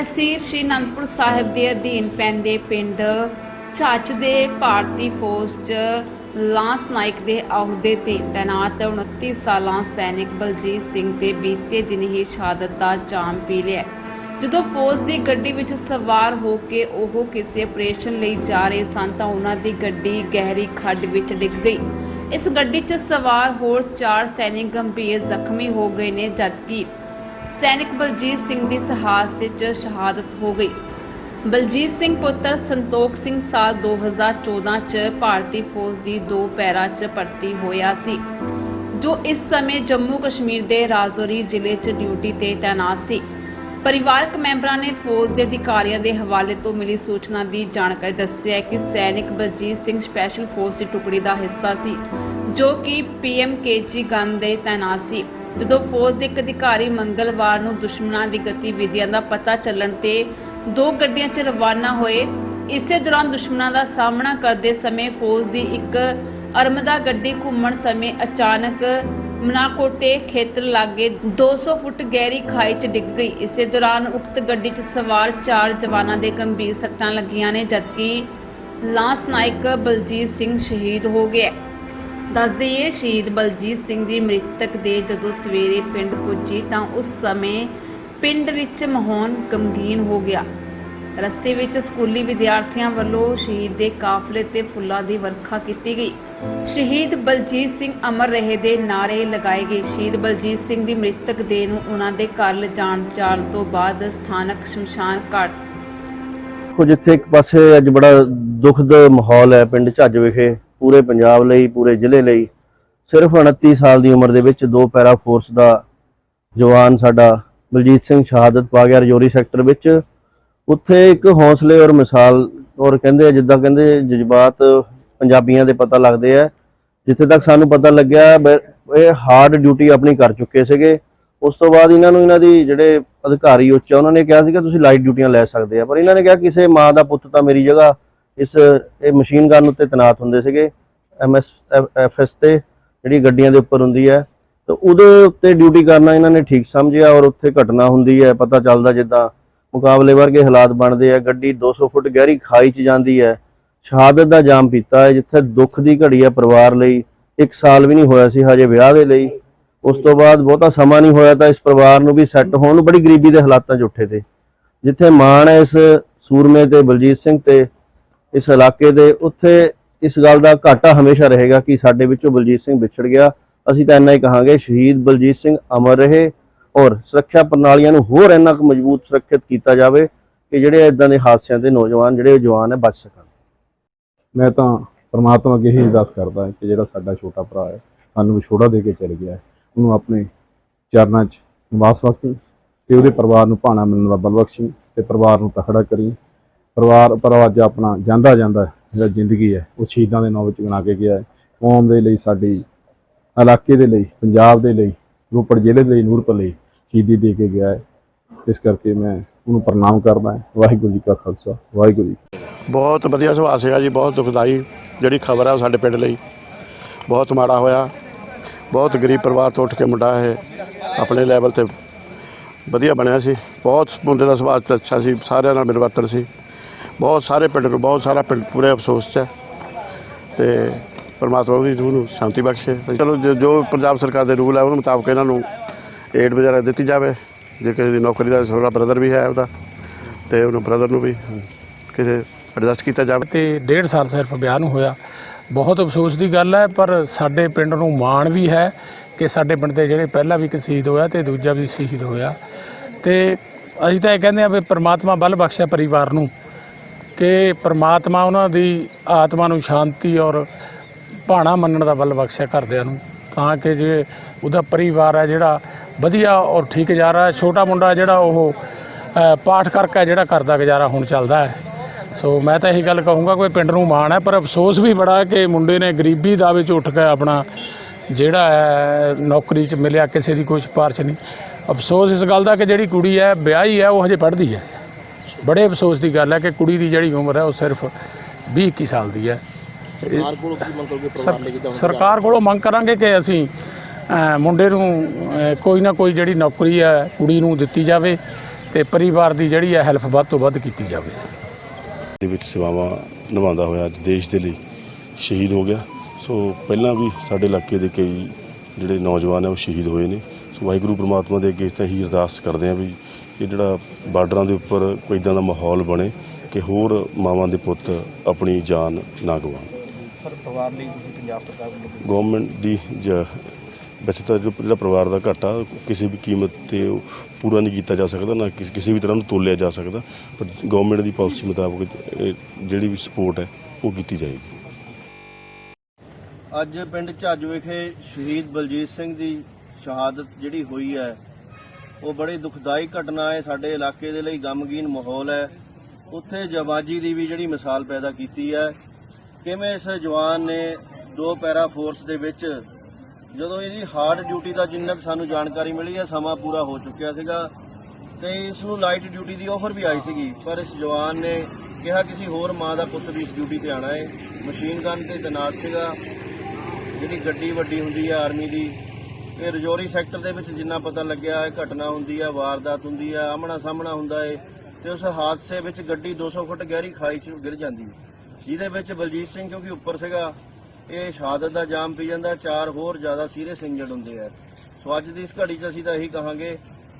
ਤਹਿਸੀਲ ਸ਼੍ਰੀ ਅਨੰਦਪੁਰ ਸਾਹਿਬ ਦੇ ਅਧੀਨ ਪੈਂਦੇ ਪਿੰਡ ਝੱਜ ਦੇ ਭਾਰਤੀ ਫੌਜ 'ਚ ਲਾਂਸ ਨਾਇਕ ਦੇ ਅਹੁਦੇ ਤੇ ਤੈਨਾਤ 29 ਸਾਲਾਂ ਸੈਨਿਕ ਬਲਜੀਤ ਸਿੰਘ ਦੇ ਬੀਤੇ ਦਿਨ ਹੀ ਸ਼ਹਾਦਤ ਦਾ ਜਾਮ ਪੀ ਲਿਆ। ਜਦੋਂ ਫੌਜ ਦੀ ਗੱਡੀ ਵਿੱਚ ਸਵਾਰ ਹੋ ਕੇ ਉਹ ਕਿਸੇ ਆਪਰੇਸ਼ਨ ਲਈ ਜਾ ਰਹੇ ਸਨ ਤਾਂ ਉਹਨਾਂ ਦੀ ਗੱਡੀ ਗਹਿਰੀ ਖੱਡ ਵਿੱਚ ਡਿੱਗ ਗਈ। ਇਸ ਗੱਡੀ 'ਚ ਸਵਾਰ ਹੋਰ 4 ਸੈਨਿਕ ਗੰਭੀਰ ਜ਼ਖਮੀ ਹੋ ਗਏ ਨੇ, ਜਦਕਿ ਸੈਨਿਕ ਬਲਜੀਤ ਸਿੰਘ ਦੀ ਇਸ 'ਚ ਸ਼ਹਾਦਤ ਹੋ ਗਈ। ਬਲਜੀਤ ਸਿੰਘ ਪੁੱਤਰ ਸੰਤੋਖ ਸਿੰਘ ਸਾਲ 2014 'ਚ ਭਾਰਤੀ ਫੌਜ ਦੀ ਦੋ ਪੈਰਾ 'ਚ ਭਰਤੀ ਹੋਇਆ ਸੀ, ਜੋ ਇਸ ਸਮੇਂ ਜੰਮੂ ਕਸ਼ਮੀਰ ਦੇ ਰਾਜੌਰੀ ਜ਼ਿਲ੍ਹੇ 'ਚ ਡਿਊਟੀ ਤੇ ਤਾਇਨਾਤ ਸੀ। ਪਰਿਵਾਰਕ ਮੈਂਬਰਾਂ ਨੇ ਫੌਜ ਦੇ ਅਧਿਕਾਰੀਆਂ ਦੇ ਹਵਾਲੇ ਤੋਂ ਮਿਲੀ ਸੂਚਨਾ ਦੀ ਜਾਣਕਾਰੀ ਦੱਸਿਆ ਕਿ ਸੈਨਿਕ ਬਲਜੀਤ ਸਿੰਘ ਸਪੈਸ਼ਲ ਫੋਰਸ ਦੀ ਟੁਕੜੀ ਦਾ ਹਿੱਸਾ ਸੀ, ਜੋ ਕਿ ਪੀਐਮਕੇਜੀ ਗਨ ਦੇ ਤਾਇਨਾਤ ਸੀ। ਜਦੋਂ ਫੌਜ ਦੇ ਇੱਕ ਅਧਿਕਾਰੀ ਮੰਗਲਵਾਰ ਨੂੰ ਦੁਸ਼ਮਣਾਂ ਦੀ ਗਤੀਵਿਧੀਆਂ ਦਾ ਪਤਾ ਚੱਲਣ ਤੇ ਦੋ ਗੱਡੀਆਂ 'ਚ ਰਵਾਨਾ ਹੋਏ, ਇਸੇ ਦੌਰਾਨ ਦੁਸ਼ਮਣਾਂ ਦਾ ਸਾਹਮਣਾ ਕਰਦੇ ਸਮੇਂ ਫੌਜ ਦੀ ਇੱਕ ਅਰਮਦਾ ਗੱਡੀ ਘੁੰਮਣ ਸਮੇਂ ਅਚਾਨਕ ਮਨਾਕੋਟੇ ਖੇਤਰ ਲਾਗੇ 200 ਫੁੱਟ ਗਹਿਰੀ ਖਾਈ 'ਚ ਡਿੱਗ ਗਈ। ਇਸੇ ਦੌਰਾਨ ਉਕਤ ਗੱਡੀ 'ਚ ਸਵਾਰ ਚਾਰ ਜਵਾਨਾਂ ਦੇ ਗੰਭੀਰ ਸੱਟਾਂ ਲੱਗੀਆਂ ਨੇ, ਜਦਕਿ ਲਾਂਸ ਨਾਇਕ ਬਲਜੀਤ ਸਿੰਘ ਸ਼ਹੀਦ ਹੋ ਗਿਆ। ਦੱਸ ਦਈਏ ਸ਼ਹੀਦ ਬਲਜੀਤ ਸਿੰਘ ਦੀ ਮ੍ਰਿਤਕ ਦੇ ਜਦੋਂ ਸਵੇਰੇ ਪਿੰਡ ਪੁੱਜੀ ਤਾਂ ਉਸ ਸਮੇਂ ਪਿੰਡ ਵਿੱਚ ਮਾਹੌਲ ਗਮਗੀਨ ਹੋ ਗਿਆ। ਰਸਤੇ ਵਿੱਚ ਸਕੂਲੀ ਵਿਦਿਆਰਥੀਆਂ ਵੱਲੋਂ ਸ਼ਹੀਦ ਦੇ ਕਾਫਲੇ ਤੇ ਫੁੱਲਾਂ ਦੀ ਵਰਖਾ ਕੀਤੀ ਗਈ। ਸ਼ਹੀਦ ਬਲਜੀਤ ਸਿੰਘ ਅਮਰ ਰਹੇ ਦੇ ਨਾਰੇ ਲਗਾਏ ਗਏ। ਸ਼ਹੀਦ ਬਲਜੀਤ ਸਿੰਘ ਦੀ ਮ੍ਰਿਤਕ ਦੇਹ ਨੂੰ ਉਹਨਾਂ ਦੇ ਘਰ ਲਿਜਾਣ ਜਾਣ ਤੋਂ ਬਾਅਦ ਸਥਾਨਕ ਸ਼ਮਸ਼ਾਨ ਘਾਟ ਕੁਝ ਇੱਥੇ ਇੱਕ ਪਾਸੇ ਅੱਜ ਬੜਾ ਦੁਖਦ ਮਾਹੌਲ ਹੈ ਪਿੰਡ ਝੱਜ ਵਿਖੇ। ਪੂਰੇ ਪੰਜਾਬ ਲਈ, ਪੂਰੇ ਜ਼ਿਲ੍ਹੇ ਲਈ, ਸਿਰਫ 29 ਸਾਲ ਦੀ ਉਮਰ ਦੇ ਵਿੱਚ ਦੋ ਪੈਰਾ ਫੋਰਸ ਦਾ ਜਵਾਨ ਸਾਡਾ ਬਲਜੀਤ ਸਿੰਘ ਸ਼ਹਾਦਤ ਪਾ ਗਿਆ ਰਜੌਰੀ ਸੈਕਟਰ ਵਿੱਚ। ਉੱਥੇ ਇੱਕ ਹੌਸਲੇ ਔਰ ਮਿਸਾਲ ਔਰ ਕਹਿੰਦੇ ਆ, ਜਿੱਦਾਂ ਕਹਿੰਦੇ ਜਜ਼ਬਾਤ ਪੰਜਾਬੀਆਂ ਦੇ ਪਤਾ ਲੱਗਦੇ ਆ। ਜਿੱਥੇ ਤੱਕ ਸਾਨੂੰ ਪਤਾ ਲੱਗਿਆ, ਬ- ਇਹ ਹਾਰਡ ਡਿਊਟੀ ਆਪਣੀ ਕਰ ਚੁੱਕੇ ਸੀਗੇ। ਉਸ ਤੋਂ ਬਾਅਦ ਇਹਨਾਂ ਨੂੰ ਇਹਨਾਂ ਦੀ ਜਿਹੜੇ ਅਧਿਕਾਰੀ ਉੱਚ ਉਹਨਾਂ ਨੇ ਕਿਹਾ ਸੀਗਾ, ਤੁਸੀਂ ਲਾਈਟ ਡਿਊਟੀਆਂ ਲੈ ਸਕਦੇ ਆ। ਪਰ ਇਹਨਾਂ ਨੇ ਕਿਹਾ, ਕਿਸੇ ਮਾਂ ਦਾ ਪੁੱਤ ਤਾਂ ਮੇਰੀ ਜਗ੍ਹਾ ਇਸ, ਇਹ ਮਸ਼ੀਨ ਗਨ ਉੱਤੇ ਤੈਨਾਤ ਹੁੰਦੇ ਸੀਗੇ ਐਮਐਸ ਐਫਐਸ ਤੇ, ਜਿਹੜੀ ਗੱਡੀਆਂ ਦੇ ਉੱਪਰ ਹੁੰਦੀ ਹੈ। ਤਾਂ ਉਹਦੇ ਉੱਤੇ ਡਿਊਟੀ ਕਰਨਾ ਇਹਨਾਂ ਨੇ ਠੀਕ ਸਮਝਿਆ ਔਰ ਉੱਥੇ ਘਟਨਾ ਹੁੰਦੀ ਹੈ, ਪਤਾ ਚੱਲਦਾ ਜਿੱਦਾਂ ਮੁਕਾਬਲੇ ਵਰਗੇ ਹਾਲਾਤ ਬਣਦੇ ਆ, ਗੱਡੀ 200 ਫੁੱਟ ਗਹਿਰੀ ਖਾਈ 'ਚ ਜਾਂਦੀ ਹੈ। ਸ਼ਹਾਦਤ ਦਾ ਜਾਮ ਪੀਤਾ ਹੈ, ਜਿੱਥੇ ਦੁੱਖ ਦੀ ਘੜੀ ਹੈ ਪਰਿਵਾਰ ਲਈ। ਇੱਕ ਸਾਲ ਵੀ ਨਹੀਂ ਹੋਇਆ ਸੀ ਹਜੇ ਵਿਆਹ ਦੇ ਲਈ। ਉਸ ਤੋਂ ਬਾਅਦ ਬਹੁਤਾ ਸਮਾਂ ਨਹੀਂ ਹੋਇਆ ਤਾਂ ਇਸ ਪਰਿਵਾਰ ਨੂੰ ਵੀ ਸੈੱਟ ਹੋਣ ਨੂੰ ਬੜੀ ਗਰੀਬੀ ਦੇ ਹਾਲਾਤਾਂ 'ਚ ਉੱਠੇ ਤੇ। ਜਿੱਥੇ ਮਾਣ ਹੈ ਇਸ ਸੂਰਮੇ ਤੇ, ਬਲਜੀਤ ਸਿੰਘ ਤੇ ਇਸ ਇਲਾਕੇ ਦੇ ਉੱਥੇ ਇਸ ਗੱਲ ਦਾ ਘਾਟਾ ਹਮੇਸ਼ਾ ਰਹੇਗਾ ਕਿ ਸਾਡੇ ਵਿੱਚੋਂ ਬਲਜੀਤ ਸਿੰਘ ਵਿਛੜ ਗਿਆ। ਅਸੀਂ ਤਾਂ ਇੰਨਾ ਹੀ ਕਹਾਂਗੇ, ਸ਼ਹੀਦ ਬਲਜੀਤ ਸਿੰਘ ਅਮਰ ਰਹੇ ਔਰ ਸੁਰੱਖਿਆ ਪ੍ਰਣਾਲੀਆਂ ਨੂੰ ਹੋਰ ਇੰਨਾ ਕੁ ਮਜ਼ਬੂਤ ਸੁਰੱਖਿਅਤ ਕੀਤਾ ਜਾਵੇ ਕਿ ਜਿਹੜੇ ਇਦਾਂ ਦੇ ਹਾਦਸਿਆਂ ਦੇ ਨੌਜਵਾਨ, ਜਿਹੜੇ ਜਵਾਨ ਹੈ, ਬਚ ਸਕਣ। ਮੈਂ ਤਾਂ ਪਰਮਾਤਮਾ ਅੱਗੇ ਹੀ ਅਰਦਾਸ ਕਰਦਾ ਕਿ ਜਿਹੜਾ ਸਾਡਾ ਛੋਟਾ ਭਰਾ ਹੈ, ਸਾਨੂੰ ਵਿਛੋੜਾ ਦੇ ਕੇ ਚਲ ਗਿਆ ਉਹਨੂੰ ਆਪਣੇ ਚਰਨਾਂ 'ਚ ਨਿਵਾਸ ਬਖਸ਼ੀ ਤੇ ਉਹਦੇ ਪਰਿਵਾਰ ਨੂੰ ਭਾਣਾ ਮਿਲਣ ਦਾ ਬਲ ਬਖਸ਼ੀ ਤੇ ਪਰਿਵਾਰ ਨੂੰ ਤਖੜਾ ਕਰੀ। ਪਰਿਵਾਰ ਪਰ ਅੱਜ ਆਪਣਾ ਜਾਂਦਾ ਜਾਂਦਾ ਜਿਹੜਾ ਜ਼ਿੰਦਗੀ ਹੈ, ਉਹ ਸ਼ਹੀਦਾਂ ਦੇ ਨਾਂ ਵਿੱਚ ਗਿਣਾ ਕੇ ਗਿਆ ਹੈ। ਕੌਮ ਦੇ ਲਈ, ਸਾਡੀ ਇਲਾਕੇ ਦੇ ਲਈ, ਪੰਜਾਬ ਦੇ ਲਈ, ਰੋਪੜ ਜ਼ਿਲ੍ਹੇ ਦੇ ਲਈ, ਨੂਰਪੁਰ ਲਈ ਸ਼ਹੀਦੀ ਦੇ ਕੇ ਗਿਆ ਹੈ। ਇਸ ਕਰਕੇ ਮੈਂ ਉਹਨੂੰ ਪ੍ਰਣਾਮ ਕਰਦਾ ਵਾਹਿਗੁਰੂ ਜੀ ਕਾ ਖਾਲਸਾ, ਵਾਹਿਗੁਰੂ ਜੀ ਬਹੁਤ ਵਧੀਆ ਸੁਭਾਅ ਸੀਗਾ ਜੀ, ਬਹੁਤ ਦੁਖਦਾਈ ਜਿਹੜੀ ਖਬਰ ਹੈ ਉਹ ਸਾਡੇ ਪਿੰਡ ਲਈ। ਬਹੁਤ ਮਾੜਾ ਹੋਇਆ। ਬਹੁਤ ਗਰੀਬ ਪਰਿਵਾਰ ਤੋਂ ਉੱਠ ਕੇ ਮੁੰਡਾ ਇਹ ਆਪਣੇ ਲੈਵਲ ਤੇ ਵਧੀਆ ਬਣਿਆ ਸੀ। ਬਹੁਤ ਮੁੰਡੇ ਦਾ ਸੁਭਾਅ ਤਾਂ ਅੱਛਾ ਸੀ, ਸਾਰਿਆਂ ਨਾਲ ਮਿਲਵਰਤਨ ਸੀ। ਬਹੁਤ ਸਾਰੇ ਪਿੰਡ ਨੂੰ, ਬਹੁਤ ਸਾਰਾ ਪਿੰਡ ਪੂਰੇ ਅਫਸੋਸ 'ਚ ਹੈ। ਤੇ ਪਰਮਾਤਮਾ ਉਹਦੀ ਰੂਹ ਨੂੰ ਸ਼ਾਂਤੀ ਬਖਸ਼ੇ। ਚਲੋ, ਜੋ- ਜੋ ਪੰਜਾਬ ਸਰਕਾਰ ਦੇ ਰੂਲ ਹੈ, ਉਹਦੇ ਮੁਤਾਬਕ ਇਹਨਾਂ ਨੂੰ ਏਡ ਵਗੈਰਾ ਦਿੱਤੀ ਜਾਵੇ। ਜੇ ਕਿਸੇ ਦੀ ਨੌਕਰੀ ਦਾ ਛੋਟਾ ਬ੍ਰਦਰ ਵੀ ਹੈ ਉਹਦਾ, ਤੇ ਉਹਨੂੰ ਬ੍ਰਦਰ ਨੂੰ ਵੀ ਕਿਸੇ ਐਡਜਸਟ ਕੀਤਾ ਜਾਵੇ। ਤੇ ਡੇਢ ਸਾਲ ਸਿਰਫ ਵਿਆਹ ਨੂੰ ਹੋਇਆ। ਬਹੁਤ ਅਫਸੋਸ ਦੀ ਗੱਲ ਹੈ, ਪਰ ਸਾਡੇ ਪਿੰਡ ਨੂੰ ਮਾਣ ਵੀ ਹੈ ਕਿ ਸਾਡੇ ਪਿੰਡ ਦੇ ਜਿਹੜੇ ਪਹਿਲਾ ਵੀ ਇੱਕ ਸ਼ਹੀਦ ਹੋਇਆ ਤੇ ਦੂਜਾ ਵੀ ਸ਼ਹੀਦ ਹੋਇਆ। ਤੇ ਅਸੀਂ ਤਾਂ ਇਹ ਕਹਿੰਦੇ ਆ ਵੀ ਪ੍ਰਮਾਤਮਾ ਬਲ ਬਖਸ਼ਿਆ ਪਰਿਵਾਰ ਨੂੰ। ਕਿ ਪ੍ਰਮਾਤਮਾ ਉਹਨਾਂ ਦੀ ਆਤਮਾ ਨੂੰ ਸ਼ਾਂਤੀ ਔਰ ਭਾਣਾ ਮੰਨਣ ਦਾ ਬਲ ਬਖਸ਼ਿਆ ਘਰਦਿਆਂ ਨੂੰ, ਤਾਂ ਕਿ ਜੇ ਉਹਦਾ ਪਰਿਵਾਰ ਹੈ ਜਿਹੜਾ ਵਧੀਆ ਔਰ ਠੀਕ ਜਾ ਰਿਹਾ ਛੋਟਾ ਮੁੰਡਾ ਜਿਹੜਾ ਉਹ ਪਾਠ ਕਰਕੇ ਜਿਹੜਾ ਕਰਦਾ ਗੁਜ਼ਾਰਾ ਹੁਣ ਚੱਲਦਾ ਹੈ। ਸੋ ਮੈਂ ਤਾਂ ਇਹੀ ਗੱਲ ਕਹੂੰਗਾ, ਕੋਈ ਪਿੰਡ ਨੂੰ ਮਾਣ ਹੈ, ਪਰ ਅਫਸੋਸ ਵੀ ਬੜਾ ਕਿ ਮੁੰਡੇ ਨੇ ਗਰੀਬੀ ਦਾ ਵਿੱਚ ਉੱਠ ਕੇ ਆਪਣਾ ਜਿਹੜਾ ਹੈ, ਨੌਕਰੀ 'ਚ ਮਿਲਿਆ, ਕਿਸੇ ਦੀ ਕੋਈ ਸਿਫਾਰਿਸ਼ ਨਹੀਂ। ਅਫਸੋਸ ਇਸ ਗੱਲ ਦਾ ਕਿ ਜਿਹੜੀ ਕੁੜੀ ਹੈ, ਵਿਆਹੀ ਹੈ, ਉਹ ਹਜੇ ਪੜ੍ਹਦੀ ਹੈ। ਬੜੇ ਅਫਸੋਸ ਦੀ ਗੱਲ ਹੈ ਕਿ ਕੁੜੀ ਦੀ ਜਿਹੜੀ ਉਮਰ ਹੈ ਉਹ ਸਿਰਫ 20 21 ਸਾਲ ਦੀ ਹੈ। ਸਰ- ਸਰਕਾਰ ਕੋਲੋਂ ਮੰਗ ਕਰਾਂਗੇ ਕਿ ਅਸੀਂ ਅ, ਮੁੰਡੇ ਨੂੰ ਅ, ਕੋਈ ਨਾ ਕੋਈ ਜਿਹੜੀ ਨੌਕਰੀ ਹੈ ਕੁੜੀ ਨੂੰ ਦਿੱਤੀ ਜਾਵੇ ਤੇ ਪਰਿਵਾਰ ਦੀ ਜਿਹੜੀ ਹੈ ਹੈਲਪ ਵੱਧ ਤੋਂ ਵੱਧ ਕੀਤੀ ਜਾਵੇ। ਦੇ ਵਿੱਚ ਸੇਵਾਵਾਂ ਨਿਭਾਉਂਦਾ ਹੋਇਆ ਅੱਜ ਦੇਸ਼ ਦੇ ਲਈ ਸ਼ਹੀਦ ਹੋ ਗਿਆ। ਸੋ ਪਹਿਲਾਂ ਵੀ ਸਾਡੇ ਇਲਾਕੇ ਦੇ ਕਈ ਜਿਹੜੇ ਨੌਜਵਾਨ ਆ ਉਹ ਸ਼ਹੀਦ ਹੋਏ ਨੇ। ਸੋ ਵਾਹਿਗੁਰੂ ਪ੍ਰਮਾਤਮਾ ਦੇ ਅੱਗੇ ਤਾਂ ਹੀ ਅਰਦਾਸ ਕਰਦੇ ਆ ਵੀ ਇਹ ਜਿਹੜਾ ਬਾਰਡਰਾਂ ਦੇ ਉੱਪਰ ਕੋਈ ਇਦਾਂ ਦਾ ਮਾਹੌਲ ਬਣੇ ਕਿ ਹੋਰ ਮਾਵਾਂ ਦੇ ਪੁੱਤ ਆਪਣੀ ਜਾਨ ਨਾ ਗਵਾਉਣ। ਸਰ ਪਰਿਵਾਰ ਲਈ ਤੁਸੀਂ ਪੰਜਾਬ ਸਰਕਾਰ ਵੱਲੋਂ ਗਵਰਨਮੈਂਟ ਦੀ ਜ- ਵੈਸੇ ਤਾਂ ਜੋ ਜਿਹੜਾ ਪਰਿਵਾਰ ਦਾ ਘਾਟਾ ਕਿਸੇ ਵੀ ਕੀਮਤ ਤੇ ਉਹ ਪੂਰਾ ਨਹੀਂ ਕੀਤਾ ਜਾ ਸਕਦਾ ਨਾ ਕਿਸ- ਕਿਸੇ ਵੀ ਤਰ੍ਹਾਂ ਨੂੰ ਤੋਲਿਆ ਜਾ ਸਕਦਾ ਪਰ ਗਵਰਨਮੈਂਟ ਦੀ ਪਾਲਿਸੀ ਮੁਤਾਬਕ ਇਹ ਜਿਹੜੀ ਵੀ ਸਪੋਰਟ ਹੈ ਉਹ ਕੀਤੀ ਜਾਏਗੀ। ਅੱਜ ਪਿੰਡ ਝੱਜ ਵਿਖੇ ਸ਼ਹੀਦ ਬਲਜੀਤ ਸਿੰਘ ਦੀ ਸ਼ਹਾਦਤ ਜਿਹੜੀ ਹੋਈ ਹੈ ਉਹ ਬੜੀ ਦੁਖਦਾਈ ਘਟਨਾ ਹੈ। ਸਾਡੇ ਇਲਾਕੇ ਦੇ ਲਈ ਗਮਗੀਨ ਮਾਹੌਲ ਹੈ। ਉੱਥੇ ਜਵਾਜੀ ਦੀ ਵੀ ਜਿਹੜੀ ਮਿਸਾਲ ਪੈਦਾ ਕੀਤੀ ਹੈ। ਕਿਵੇਂ ਇਸ ਜਵਾਨ ਨੇ ਦੋ ਪੈਰਾ ਫੋਰਸ ਦੇ ਵਿੱਚ ਜਦੋਂ ਇਹਦੀ ਹਾਰਡ ਡਿਊਟੀ ਦਾ ਜਿੰਨਾ ਕੁ ਸਾਨੂੰ ਜਾਣਕਾਰੀ ਮਿਲੀ ਹੈ, ਸਮਾਂ ਪੂਰਾ ਹੋ ਚੁੱਕਿਆ ਸੀਗਾ ਤੇ ਇਸ ਨੂੰ ਲਾਈਟ ਡਿਊਟੀ ਦੀ ਆਫਰ ਵੀ ਆਈ ਸੀਗੀ। ਪਰ ਇਸ ਜਵਾਨ ਨੇ ਕਿਹਾ ਕਿਸੇ ਹੋਰ ਮਾਂ ਦਾ ਪੁੱਤ ਵੀ ਇਸ ਡਿਊਟੀ ਤੇ ਆਣਾ ਹੈ। ਮਸ਼ੀਨ ਗਨ ਤੇ ਤੈਨਾਤ ਸੀਗਾ। ਜਿਹੜੀ ਗੱਡੀ ਵੱਡੀ ਹੁੰਦੀ ਹੈ, ਆਰਮੀ ਦੀ ਇਹ ਰਜੌਰੀ ਸੈਕਟਰ ਦੇ ਵਿੱਚ ਜਿੰਨਾ ਪਤਾ ਲੱਗਿਆ ਹੈ ਘਟਨਾ ਹੁੰਦੀ ਹੈ ਵਾਰਦਾਤ ਹੁੰਦੀ ਹੈ ਆਮਣਾ ਸਾਹਮਣਾ ਹੁੰਦਾ ਹੈ ਤੇ ਉਸ ਹਾਦਸੇ ਵਿੱਚ ਗੱਡੀ 200 ਫੁੱਟ ਗਹਿਰੀ ਖਾਈ 'ਚ ਗਿਰ ਜਾਂਦੀ ਹੈ ਜਿਹਦੇ ਵਿੱਚ ਬਲਜੀਤ ਸਿੰਘ ਕਿਉਂਕਿ ਉੱਪਰ ਸੀਗਾ, ਇਹ ਸ਼ਹਾਦਤ ਦਾ ਜਾਮ ਪੀ ਜਾਂਦਾ, ਚਾਰ ਹੋਰ ਜ਼ਿਆਦਾ ਸੀਰੀਅਸ ਇੰਜਰਡ ਹੁੰਦੇ ਆ। ਸੋ ਅੱਜ ਦੀ ਇਸ ਘੜੀ 'ਚ ਅਸੀਂ ਤਾਂ ਇਹੀ ਕਹਾਂਗੇ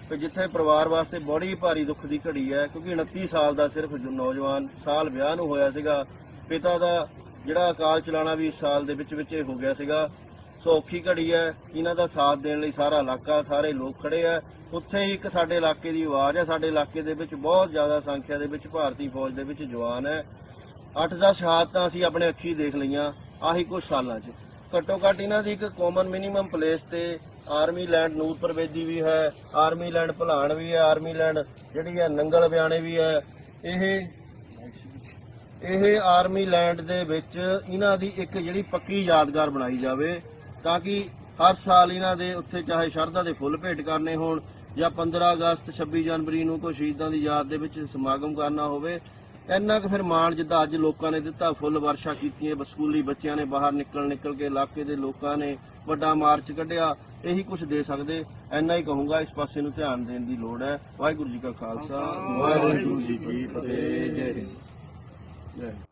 ਕਿ ਜਿੱਥੇ ਪਰਿਵਾਰ ਵਾਸਤੇ ਬੜੀ ਭਾਰੀ ਦੁੱਖ ਦੀ ਘੜੀ ਹੈ ਕਿਉਂਕਿ 29 ਸਾਲ ਦਾ ਸਿਰਫ ਜੋ ਨੌਜਵਾਨ ਸਾਲ ਵਿਆਹ ਨੂੰ ਹੋਇਆ ਸੀਗਾ, ਪਿਤਾ ਦਾ ਜਿਹੜਾ ਅਕਾਲ ਚਲਾਣਾ ਵੀ ਇਸ ਸਾਲ ਦੇ ਵਿੱਚ ਵਿੱਚ ਹੀ ਹੋ ਗਿਆ ਸੀਗਾ ਸੋ ਔਖੀ ਘੜੀ ਹੈ, ਇਹਨਾਂ ਦਾ ਸਾਥ ਦੇਣ ਲਈ ਸਾਰਾ ਇਲਾਕਾ, ਸਾਰੇ ਲੋਕ ਖੜੇ ਆ। ਉੱਥੇ ਹੀ ਇੱਕ ਸਾਡੇ ਇਲਾਕੇ ਦੀ ਆਵਾਜ਼ ਹੈ, ਸਾਡੇ ਇਲਾਕੇ ਦੇ ਵਿੱਚ ਬਹੁਤ ਜ਼ਿਆਦਾ ਸੰਖਿਆ ਦੇ ਵਿੱਚ ਭਾਰਤੀ ਫੌਜ ਦੇ ਵਿੱਚ ਜਵਾਨ ਹੈ। 8-10 ਸ਼ਹਾਦਤਾਂ ਅਸੀਂ ਆਪਣੇ ਅੱਖੀ ਦੇਖ ਲਈਆਂ, ਆਹੀ ਕੁਝ ਸਾਲਾਂ 'ਚ। ਘੱਟੋ ਘੱਟ ਇਹਨਾਂ ਦੀ ਇੱਕ ਕਾਮਨ ਮਿਨੀਮਮ ਪਲੇਸ ਤੇ ਆਰਮੀ ਲੈਂਡ ਨੂਰ ਪ੍ਰਵੇਦੀ ਵੀ ਹੈ ਆਰਮੀ ਲੈਂਡ ਭਲਾਣ ਵੀ ਹੈ ਆਰਮੀ ਲੈਂਡ ਜਿਹੜੀ ਹੈ ਨੰਗਲ ਬਿਆਣੇ ਵੀ ਹੈ। ਇਹ ਇਹ ਆਰਮੀ ਲੈਂਡ ਦੇ ਵਿੱਚ ਇਹਨਾਂ ਦੀ ਇੱਕ ਜਿਹੜੀ ਪੱਕੀ ਯਾਦਗਾਰ ਬਣਾਈ ਜਾਵੇ ਤਾਂ ਕਿ ਹਰ ਸਾਲ ਇਹਨਾਂ ਦੇ ਉੱਥੇ ਚਾਹੇ ਸ਼ਰਧਾ ਦੇ ਫੁੱਲ ਭੇਟ ਕਰਨੇ ਹੋਣ ਜਾਂ 15 ਅਗਸਤ 26 ਜਨਵਰੀ ਨੂੰ ਕੋਈ ਸ਼ਹੀਦਾਂ ਦੀ ਯਾਦ ਦੇ ਵਿੱਚ ਸਮਾਗਮ ਕਰਨਾ ਹੋਵੇ, ਇੰਨਾ ਕੁ ਫਿਰ ਮਾਣ ਜਿੱਦਾਂ ਅੱਜ ਲੋਕਾਂ ਨੇ ਦਿੱਤਾ, ਫੁੱਲ ਵਰਸ਼ਾ ਕੀਤੀ ਬ- ਸਕੂਲੀ ਬੱਚਿਆਂ ਨੇ ਬਾਹਰ ਨਿਕਲ ਨਿਕਲ ਕੇ ਇਲਾਕੇ ਦੇ ਲੋਕਾਂ ਨੇ ਵੱਡਾ ਮਾਰਚ ਕੱਢਿਆ, ਇਹੀ ਕੁਝ ਦੇ ਸਕਦੇ, ਇੰਨਾ ਹੀ ਕਹੂੰਗਾ, ਇਸ ਪਾਸੇ ਨੂੰ ਧਿਆਨ ਦੇਣ ਦੀ ਲੋੜ ਹੈ। ਵਾਹਿਗੁਰੂ ਜੀ ਕਾ ਖਾਲਸਾ, ਵਾਹਿਗੁਰੂ ਜੀ ਕੀ ਫਤਿਹ। ਜੈ ਹਿੰਦ। ਜੈ